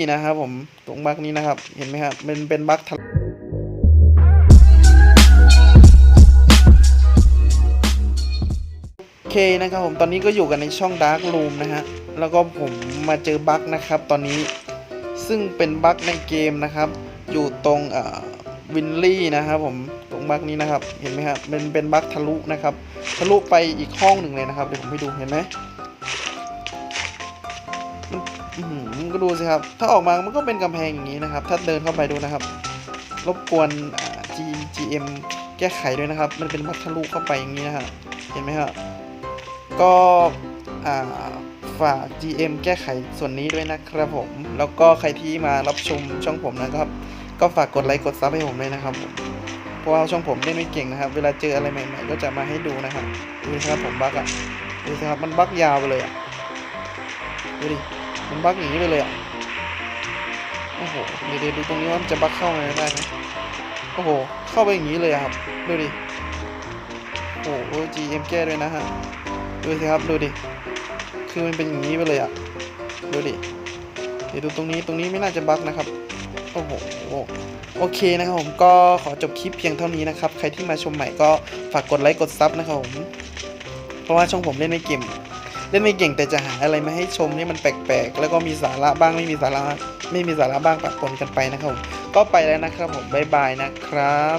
นี่นะครับผมตรงบั๊กนี้นะครับเห็นไหมครับเป็นเป็นบั๊กทะโอเคนะครับผมตอนนี้ก็อยู่กันในช่อง Dark Room นะฮะแล้วก็ผมมาเจอบั๊กนะครับ ตอนนี้ซึ่งเป็นบั๊กในเกมนะครับ อยู่ตรงวินลี่นะครับผมตรงบั๊กนี้นะครับเห็นไหมครับเป็นเป็นบั๊กทะลุนะครับ ทะลุไปอีกห้องหนึ่งเลยนะครับเดี๋ยวผมให้ดูเห็นไหม ก็ดูสิครับ ถ้าออกมา มันก็เป็นกำแพงอย่างนี้นะครับ ถ้าเดินเข้าไปดูนะครับ รบกวน G GM แก้ไขด้วยนะครับ มันเป็นบัคทะลุเข้าไปอย่างนี้นะฮะ เห็นไหมครับก็ฝาก GM แก้ไขส่วนนี้ด้วยนะครับผม แล้วก็ใครที่มารับชมช่องผมนะครับ ก็ฝากกดไลค์กดซับให้ผมด้วยนะครับ เพราะว่าช่องผมเล่นไม่เก่งนะครับ เวลาเจออะไรใหม่ ๆ ก็จะมาให้ดูนะครับดูสิครับผมบักอะดูสิครับมันบักยาวไปเลยอะดูดิ มันบั๊กอย่างนี้ไปเลยอะ โอ้โห เดี๋ยวดูตรงนี้ว่ามันจะบั๊กเข้ามาได้ไหมโอ้โห เข้าไปอย่างนี้เลยอะครับ ดูดิ โอ้โห GM แก้ด้วยนะฮะ ดูสิครับ ดูดิ คือมันเป็นอย่างนี้ไปเลยอะ ดูดิ เดี๋ยวดูตรงนี้ ตรงนี้ไม่น่าจะบั๊กนะครับ โอ้โหโอเคนะครับผมก็ขอจบคลิปเพียงเท่านี้นะครับ ใครที่มาชมใหม่ก็ฝากกดไลค์กดซับนะครับผม เพราะว่าช่องผมเล่นไม่เก่ง เล่นไม่เก่งแต่จะหาอะไรมาให้ชมนี่มันแปลกๆ แล้วก็มีสาระบ้างไม่มีสาระไม่มีสาระบ้างปะปนกันไปนะครับผมก็ไปแล้วนะครับผมบ๊ายบายนะครับ